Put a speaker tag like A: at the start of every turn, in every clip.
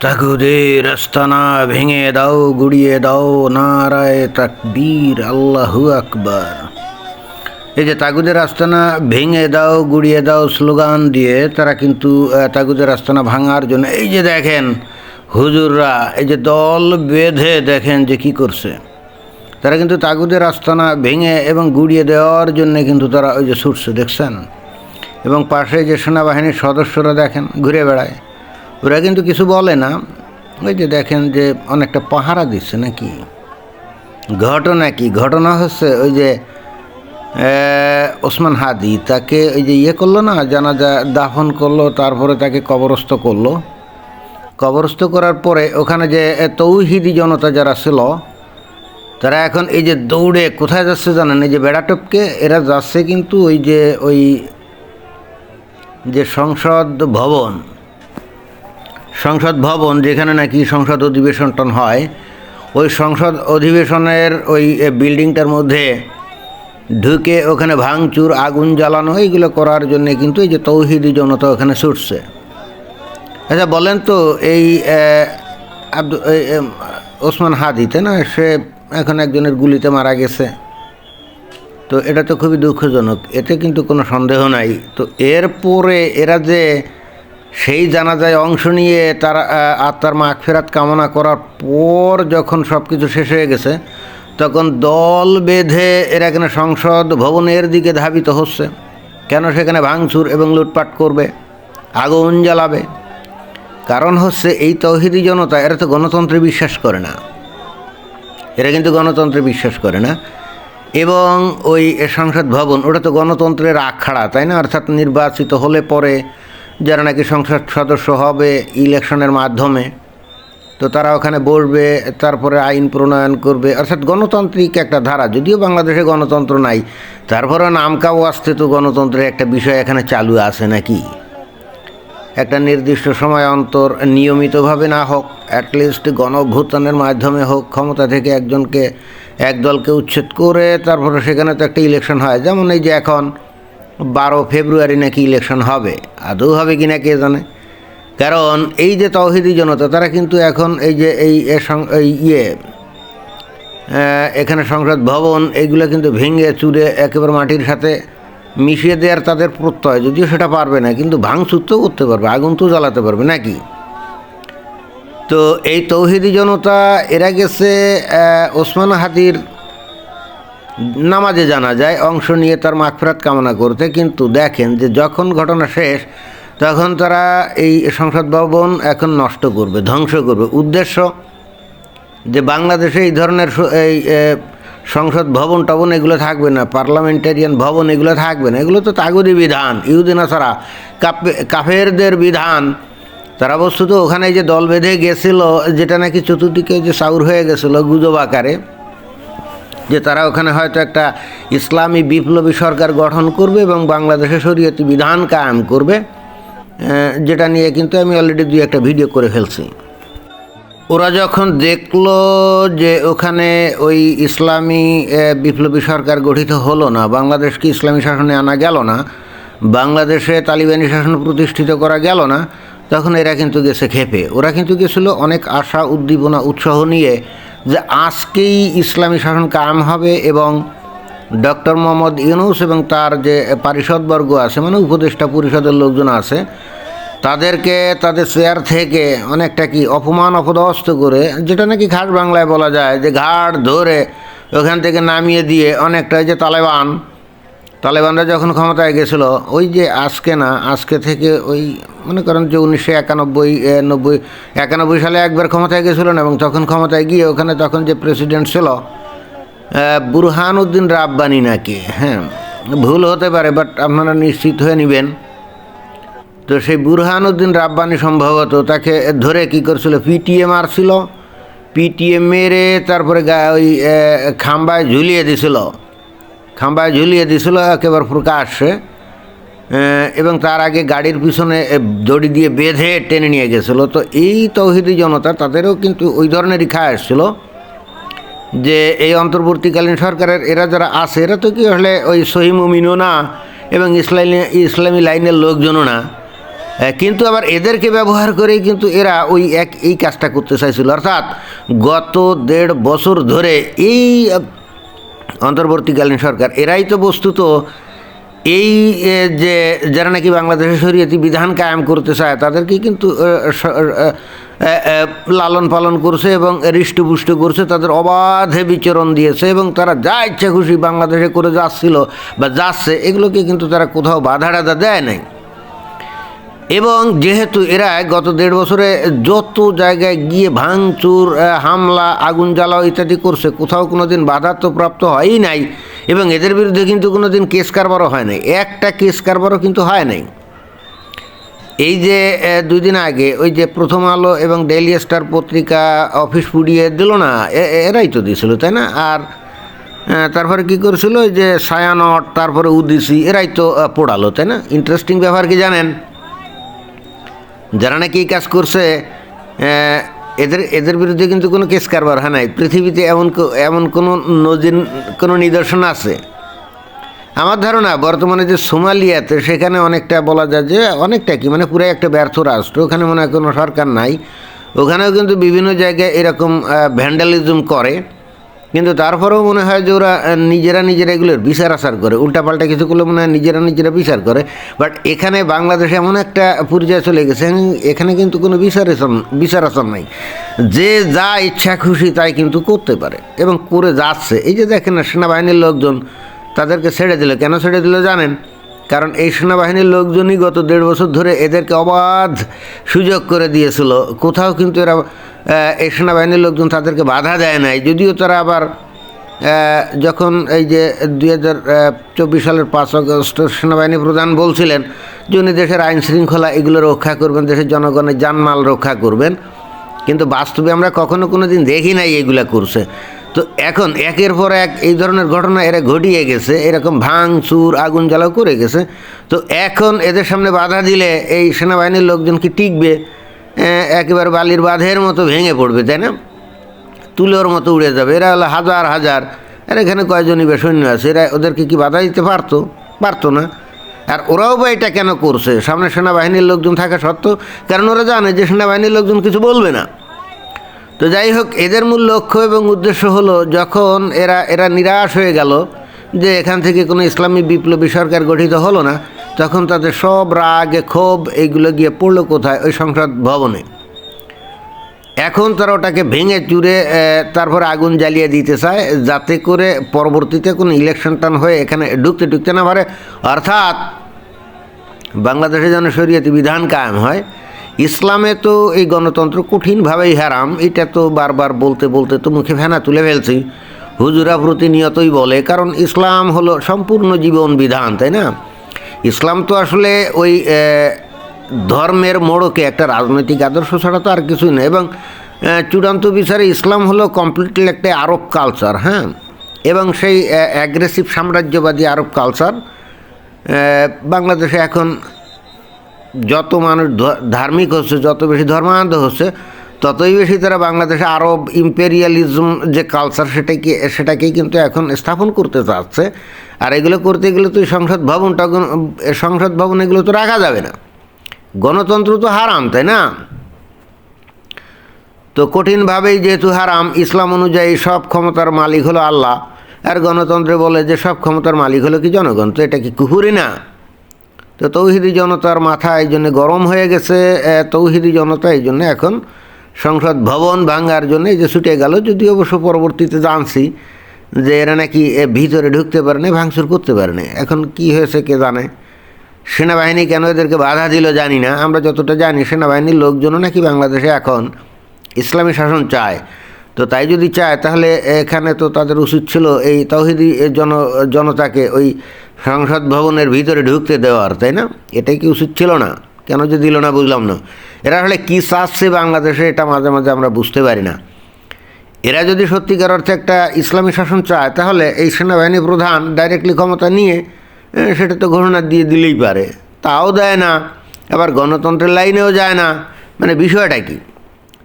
A: তাগুদের আস্তানা ভেঙে দাও, গুড়িয়ে দাও, নারায় তাকবীর, আল্লাহু আকবার। এই যে তাগুদের আস্তানা ভেঙে দাও, গুড়িয়ে দাও স্লোগান দিয়ে, তারা কিন্তু তাগুদের আস্তানা ভাঙার জন্য, এই যে দেখেন হুজুররা, এই যে দল বেঁধে দেখেন যে কি করছে। তারা কিন্তু তাগুদের আস্তানা ভেঙে এবং গুড়িয়ে দেওয়ার জন্য কিন্তু তারা ওই যে ছুটছে, দেখছেন? এবং পাশে যে সেনাবাহিনীর সদস্যরা দেখেন, ঘুরে বেড়ায়। ওরা কিন্তু কিছু বলে না। ওই যে দেখেন যে অনেকটা পাহারা দিচ্ছে নাকি? ঘটনা কি? ঘটনা হচ্ছে ওই যে ওসমান হাদি তাকে ওই যে ইয়ে করল না, জানাজা দাফন করল, তারপরে তাকে কবরস্থ করল। কবরস্থ করার পরে ওখানে যে তৌহিদি জনতা যারা ছিল, তারা এখন এই যে দৌড়ে কোথায় যাচ্ছে জানেন? এই যে বেড়াটপকে এরা যাচ্ছে কিন্তু ওই যে ওই যে সংসদ ভবন। সংসদ ভবন যেখানে নাকি সংসদ অধিবেশনটন হয়, ওই সংসদ অধিবেশনের ওই বিল্ডিংটার মধ্যে ঢুকে ওখানে ভাঙচুর, আগুন জ্বালানো, এইগুলো করার জন্য কিন্তু এই যে তৌহিদি জনতা ওখানে ছুটছে। আচ্ছা বলেন তো এই আব্দুল ওসমান হাদিতে না? সে এখন একজনের গুলিতে মারা গেছে। তো এটা তো খুবই দুঃখজনক, এতে কিন্তু কোনো সন্দেহ নাই। তো এরপরে এরা যে সেই জানাজায় অংশ নিয়ে তারা আত্মার মাখ ফেরাত কামনা করার পর যখন সব কিছু শেষ হয়ে গেছে, তখন দল বেঁধে এরা এখানে সংসদ ভবনের দিকে ধাবিত হচ্ছে। কেন সেখানে ভাঙচুর এবং লুটপাট করবে? আগুন জ্বালাবে? কারণ হচ্ছে এই তহিদি জনতা, এরা তো গণতন্ত্রে বিশ্বাস করে না। এরা কিন্তু গণতন্ত্রে বিশ্বাস করে না। এবং ওই সংসদ ভবন, ওটা তো গণতন্ত্রের আখড়া, তাই না? অর্থাৎ নির্বাচিত হলে পরে যারা নাকি সংসদ সদস্য হবে ইলেকশনের মাধ্যমে, তো তারা ওখানে বসবে তারপরে আইন প্রণয়ন করবে। অর্থাৎ গণতান্ত্রিক একটা ধারা, যদিও বাংলাদেশে গণতন্ত্র নাই তারপরে নামকাও আসতে তো গণতন্ত্রের একটা বিষয় এখানে চালু আছে নাকি? একটা নির্দিষ্ট সময় অন্তর নিয়মিতভাবে না হোক অ্যাটলিস্ট গণ অভ্যুত্থানের মাধ্যমে হোক, ক্ষমতা থেকে একজনকে এক দলকে উচ্ছেদ করে তারপরে সেখানে তো একটা ইলেকশন হয়। যেমন এই যে এখন বারো ফেব্রুয়ারি নাকি ইলেকশন হবে। আদৌ হবে কি না কে জানে? কারণ এই যে তৌহিদি জনতা, তারা কিন্তু এখন এই যে এই ইয়ে এখানে সংসদ ভবন, এইগুলো কিন্তু ভেঙে চুরে একেবারে মাটির সাথে মিশিয়ে দেওয়ার তাদের প্রত্যয়। যদিও সেটা পারবে না, কিন্তু ভাঙচুর তো করতে পারবে, আগুন তো জ্বালাতে পারবে, নাকি? তো এই তৌহিদি জনতা, এরা গেছে ওসমান হাদির নামাজে জানা যায়, অংশ নিয়ে তার মাগফিরাত কামনা করতে, কিন্তু দেখেন যে যখন ঘটনা শেষ, তখন তারা এই সংসদ ভবন এখন নষ্ট করবে, ধ্বংস করবে। উদ্দেশ্য যে বাংলাদেশে এই ধরনের এই সংসদ ভবন টবন এগুলো থাকবে না, পার্লামেন্টারিয়ান ভবন এগুলো থাকবে না। এগুলো তো তাগুদি বিধান ইহুদিনা ছাড়া কাফেরদের বিধান। তারা বস্তুত ওখানে যে দল বেঁধে গেছিল, যেটা নাকি চতুর্দিকে যে সাউর হয়ে গেছিল, গুজব আকারে যে তারা ওখানে হয়তো একটা ইসলামী বিপ্লবী সরকার গঠন করবে এবং বাংলাদেশে শরীয়তি বিধান কায়েম করবে যেটা নিয়ে কিন্তু আমি অলরেডি দুই একটা ভিডিও করে ফেলছি। ওরা যখন দেখল যে ওখানে ওই ইসলামী বিপ্লবী সরকার গঠিত হলো না, বাংলাদেশকে ইসলামী শাসনে আনা গেল না, বাংলাদেশে তালিবানি শাসন প্রতিষ্ঠিত করা গেল না, তখন এরা কিন্তু গেছে খেপে। ওরা কিন্তু গেছিল অনেক আশা, উদ্দীপনা, উৎসাহ নিয়ে যে আজকেই ইসলামী শাসন কায়েম হবে এবং ডক্টর মোহাম্মদ ইউনুস এবং তার যে পারিষদবর্গ আছে মানে উপদেষ্টা পরিষদের লোকজন আছে, তাদেরকে তাদের চেয়ার থেকে অনেকটা কি অপমান, অপদস্থ করে, যেটা নাকি ঘাট বাংলায় বলা যায়, যে ঘাট ধরে ওখান থেকে নামিয়ে দিয়ে অনেকটা যে তালেবান তালেবানরা যখন ক্ষমতায় গেছিল, ওই যে আজকে না, আজকে থেকে ওই, মনে করেন যে উনিশশো একানব্বই নব্বই, একানব্বই সালে একবার ক্ষমতায় গেছিল না এবং তখন ক্ষমতায় গিয়ে ওখানে তখন যে প্রেসিডেন্ট ছিল বুরহান উদ্দিন রাব্বানি নাকি হ্যাঁ ভুল হতে পারে, বাট আপনারা নিশ্চিত হয়ে নেবেন। তো সেই বুরহানুদ্দিন রাব্বানি সম্ভবত তাকে ধরে কি করছিল, পিটিএ মারছিল, পিটিএ মেরে তারপরে ওই খাম্বায় ঝুলিয়ে দিছিল। খাম্বায় ঝুলিয়ে দিছিল একেবারে এ, এবং তার আগে গাড়ির পিছনে দড়ি দিয়ে বেঁধে টেনে নিয়ে গেছিল। তো এই তৌহিদি জনতা তাদেরও কিন্তু ওই ধরনের খায় আসছিল যে এই অন্তর্বর্তীকালীন সরকারের এরা যারা আছে এরা তো কি আসলে ওই সহিমুমিনও না এবং ইসলামী ইসলামী লাইনের লোকজনও না। কিন্তু আবার এদেরকে ব্যবহার করেই কিন্তু এরা ওই এক এই কাজটা করতে চাইছিল। অর্থাৎ গত দেড় বছর ধরে এই অন্তর্বর্তীকালীন সরকার। এরাই তো বস্তুত এই যে, যারা নাকি বাংলাদেশের শরীয়তি বিধান কায়েম করতে চায় তাদেরকে কিন্তু লালন পালন করছে এবং হৃষ্টপুষ্ট করছে, তাদের অবাধে বিচরণ দিয়েছে এবং তারা যা ইচ্ছা খুশি বাংলাদেশে করে যাচ্ছিল বা যাচ্ছে, এগুলোকে কিন্তু তারা কোথাও বাধা টাধা দেয় নাই। এবং যেহেতু এরা গত দেড় বছরে যত জায়গায় গিয়ে ভাঙচুর হামলা, আগুন জ্বালাও ইত্যাদি করছে, কোথাও কোনো দিন বাধা তো প্রাপ্ত হয়ই নাই এবং এদের বিরুদ্ধে কিন্তু কোনো দিন কেস কারবারও হয় নাই। একটা কেস কারবারও কিন্তু হয় নাই। এই যে দুই দিন আগে ওই যে প্রথম আলো এবং ডেইলি স্টার পত্রিকা অফিস পুড়িয়ে দিল না এরাই তো দিয়েছিল তাই না? আর তারপরে কি করেছিল ওই যে সায়ানট, তারপরে উদিসি, এরাই তো পোড়ালো, তাই না? ইন্টারেস্টিং ব্যাপার কি জানেন? যারা নাকি এই কাজ করছে এদের এদের বিরুদ্ধে কিন্তু কোনো কেস কারবার হয় নাই। পৃথিবীতে এমন এমন কোনো নজিন কোনো নিদর্শন আছে? আমার ধারণা বর্তমানে যে সোমালিয়াতে সেখানে অনেকটা বলা যায় যে অনেকটা কি মানে পুরো একটা ব্যর্থ রাষ্ট্র। ওখানে মনে হয় কোনো সরকার নাই। ওখানেও কিন্তু বিভিন্ন জায়গায় এরকম ভ্যান্ডালিজম করে। কিন্তু তারপরেও মনে হয় যে ওরা নিজেরা নিজেরা এগুলোর বিচার আচার করে। উল্টাপাল্টা কিছু করলে মনে হয় নিজেরা নিজেরা বিচার করে। বাট এখানে বাংলাদেশে এমন একটা পর্যায়ে চলে গেছে এখানে কিন্তু কোনো বিচার আচরণ বিচার আচরণ নাই। যে যা ইচ্ছা খুশি তাই কিন্তু করতে পারে এবং করে যাচ্ছে। এই যে দেখেন না সেনাবাহিনীর লোকজন তাদেরকে ছেড়ে দিল। কেন ছেড়ে দিল জানেন? কারণ এই সেনাবাহিনীর লোকজনই গত দেড় বছর ধরে এদেরকে অবাধ সুযোগ করে দিয়েছিল। কোথাও কিন্তু এরা এই সেনাবাহিনীর লোকজন তাদেরকে বাধা দেয় নাই। যদিও তারা আবার যখন এই যে দুই হাজার চব্বিশ সালের পাঁচ আগস্ট সেনাবাহিনী প্রধান বলছিলেন যে উনি দেশের আইন শৃঙ্খলা এগুলো রক্ষা করবেন, দেশের জনগণের জানমাল রক্ষা করবেন, কিন্তু বাস্তবে আমরা কখনো কোনো দিন দেখি নাই এগুলা করছে। তো এখন একের পর এক এই ধরনের ঘটনা এরা ঘটিয়ে গেছে, এরকম ভাঙ, চুর, আগুন জ্বালাও করে গেছে। তো এখন এদের সামনে বাধা দিলে এই সেনাবাহিনীর লোকজন কি টিকবে? একেবারে বালির বাঁধের মতো ভেঙে পড়বে, তাই না? তুলোর মতো উড়ে যাবে, এরা হলো হাজার হাজার। আর এখানে কয়জনই বা সৈন্য আছে, এরা ওদেরকে কি বাধা দিতে পারতো? পারতো না। আর ওরাও বা এটা কেন করছে? সামনে সেনাবাহিনীর লোকজন থাকা সত্ত্বেও, কারণ ওরা জানে যে সেনাবাহিনীর লোকজন কিছু বলবে না। তো যাই হোক, এদের মূল লক্ষ্য এবং উদ্দেশ্য হলো যখন এরা এরা নিরাশ হয়ে গেল যে এখান থেকে কোনো ইসলামী বিপ্লবী সরকার গঠিত হলো না, তখন তাদের সব রাগ, ক্ষোভ এইগুলো গিয়ে পড়ল কোথায়? ওই সংসদ ভবনে। এখন তারা ওটাকে ভেঙে চুরে তারপর আগুন জ্বালিয়ে দিতে চায়, যাতে করে পরবর্তীতে কোনো ইলেকশন টান হয়ে এখানে ঢুকতে ঢুকতে না পারে। অর্থাৎ বাংলাদেশে যেন শরীয়তি বিধান কায়েম হয় ইসলামে তো এই গণতন্ত্র কঠিনভাবেই হারাম, এটা তো বারবার বলতে বলতে তো মুখে ফেনা তুলে ফেলছি। হুজুরা প্রতিনিয়তই বলে, কারণ ইসলাম হলো সম্পূর্ণ জীবন বিধান, তাই না? ইসলাম তো আসলে ওই ধর্মের মোড়কে একটা রাজনৈতিক আদর্শ ছাড়া তো আর কিছুই না, এবং চূড়ান্ত বিচারে ইসলাম হলো কমপ্লিটলি একটা আরব কালচার হ্যাঁ? এবং সেই অ্যাগ্রেসিভ সাম্রাজ্যবাদী আরব কালচার বাংলাদেশে এখন যত মানুষ ধার্মিক হচ্ছে, যত বেশি ধর্মান্ধ হচ্ছে, ততই বেশি তারা বাংলাদেশে আরব ইম্পেরিয়ালিজম যে কালচার সেটাকে সেটাকেই কিন্তু এখন স্থাপন করতে চাচ্ছে। আর এগুলো করতে গেলে তো সংসদ ভবনটা সংসদ ভবন এগুলো তো রাখা যাবে না। গণতন্ত্র তো হারাম, তাই না? তো কঠিনভাবেই যেহেতু হারাম, ইসলাম অনুযায়ী সব ক্ষমতার মালিক হলো আল্লাহ। আর গণতন্ত্রে বলে যে সব ক্ষমতার মালিক হলো কি জনগণ, তো এটা কি কুহুরি না? তো তৌহিদি জনতার মাথা এই জন্য গরম হয়ে গেছে তৌহিদি জনতা এই জন্য এখন সংসদ ভবন ভাঙ্গার জন্য এই যে ছুটে গেল যদি অবশ্য পরবর্তীতে জানছি যে এরা নাকি এ, ভিতরে ঢুকতে পারে না ভাঙচুর করতে পারে না এখন কি হয়েছে কে জানে? সেনাবাহিনী কেন এদেরকে বাধা দিল জানি না আমরা যতটা জানি সেনাবাহিনীর লোকজনও নাকি বাংলাদেশে এখন ইসলামী শাসন চায়। তো তাই যদি চায়, তাহলে এখানে তো তাদের উচিত ছিল এই তৌহিদি জন, জনতাকে ওই সংসদ ভবনের ভিতরে ঢুকতে দেওয়ার, তাই না? এটাই কি উচিত ছিল না? কেন যে দিল না বুঝলাম না। এরা আসলে কী চাচ্ছে বাংলাদেশে, এটা মাঝে মাঝে আমরা বুঝতে পারি না। এরা যদি সত্যিকার অর্থে একটা ইসলামী শাসন চায়, তাহলে এই সেনাবাহিনী প্রধান ডাইরেক্টলি ক্ষমতা নিয়ে সেটা তো ঘোষণা দিয়ে দিলেই পারে। তাও দেয় না। আবার গণতন্ত্রের লাইনেও যায় না। মানে বিষয়টা কি?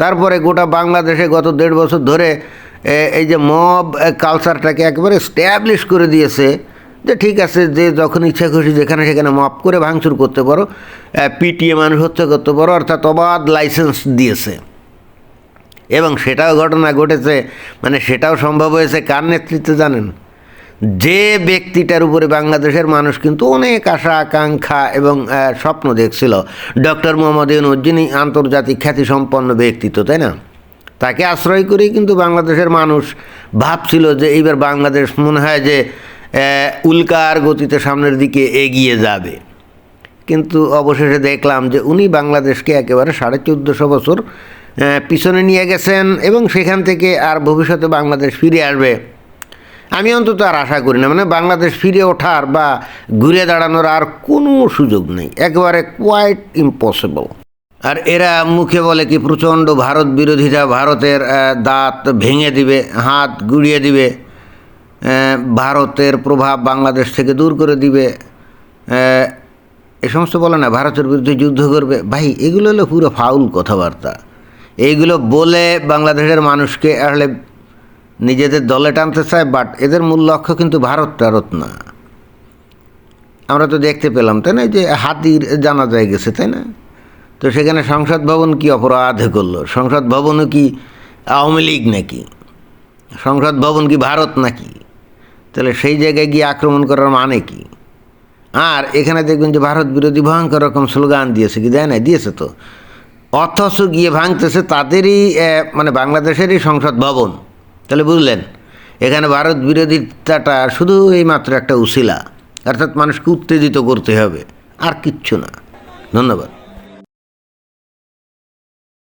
A: তারপরে গোটা বাংলাদেশে গত দেড় বছর ধরে এই যে মব কালচারটাকে একেবারে স্ট্যাবলিশ করে দিয়েছে যে ঠিক আছে, যে যখন ইচ্ছা খুশি যেখানে সেখানে মাপ করে ভাঙচুর করতে পারো পিটিএ মানুষ হত্যা করতে পারো, অর্থাৎ অবাধ লাইসেন্স দিয়েছে। এবং সেটাও ঘটনা ঘটেছে মানে সেটাও সম্ভব হয়েছে, কার নেতৃত্বে জানেন? যে ব্যক্তিটার উপরে বাংলাদেশের মানুষ কিন্তু অনেক আশা, আকাঙ্ক্ষা এবং স্বপ্ন দেখছিল, ডক্টর মোহাম্মদ ইউনুস, যিনি আন্তর্জাতিক খ্যাতিসম্পন্ন ব্যক্তিত্ব, তাই না? তাকে আশ্রয় করেই কিন্তু বাংলাদেশের মানুষ ভাবছিল যে এইবার বাংলাদেশ মনে হয় যে উল্কার গতিতে সামনের দিকে এগিয়ে যাবে। কিন্তু অবশেষে দেখলাম যে উনি বাংলাদেশকে একেবারে সাড়ে চোদ্দোশো বছর পিছনে নিয়ে গেছেন এবং সেখান থেকে আর ভবিষ্যতে বাংলাদেশ ফিরে আসবে। আমি অন্তত আর আশা করি না। মানে বাংলাদেশ ফিরে ওঠার বা ঘুরে দাঁড়ানোর আর কোনো সুযোগ নেই। একেবারে কোয়াইট ইম্পসিবল আর এরা মুখে বলে কি, প্রচণ্ড ভারত বিরোধীরা ভারতের দাঁত ভেঙে দিবে, হাত গুড়িয়ে দিবে ভারতের প্রভাব বাংলাদেশ থেকে দূর করে দিবে এ সমস্ত বলে না, ভারতের বিরুদ্ধে যুদ্ধ করবে। ভাই, এগুলো হলো পুরো ফাউল কথাবার্তা। এইগুলো বলে বাংলাদেশের মানুষকে আসলে নিজেদের দলে টানতে চায় বাট এদের মূল লক্ষ্য কিন্তু ভারত টারত না আমরা তো দেখতে পেলাম, তাই না? যে হাতির জানা যায় গেছে, তাই না? তো সেখানে সংসদ ভবন কি অপরাধ করল? সংসদ ভবনও কি আওয়ামী লীগ নাকি? সংসদ ভবন কি ভারত নাকি? তাহলে সেই জায়গায় গিয়ে আক্রমণ করার মানে কি? আর এখানে দেখবেন যে ভারত বিরোধী ভয়ঙ্কর রকম স্লোগান দিয়েছে কি, দেয় না দিয়েছে তো। অথচ গিয়ে ভাঙতেছে তাদেরই মানে বাংলাদেশেরই সংসদ ভবন। তাহলে বুঝলেন, এখানে ভারত বিরোধিতাটা শুধু এই মাত্র একটা উশিলা অর্থাৎ মানুষকে উত্তেজিত করতে হবে, আর কিচ্ছু না। ধন্যবাদ।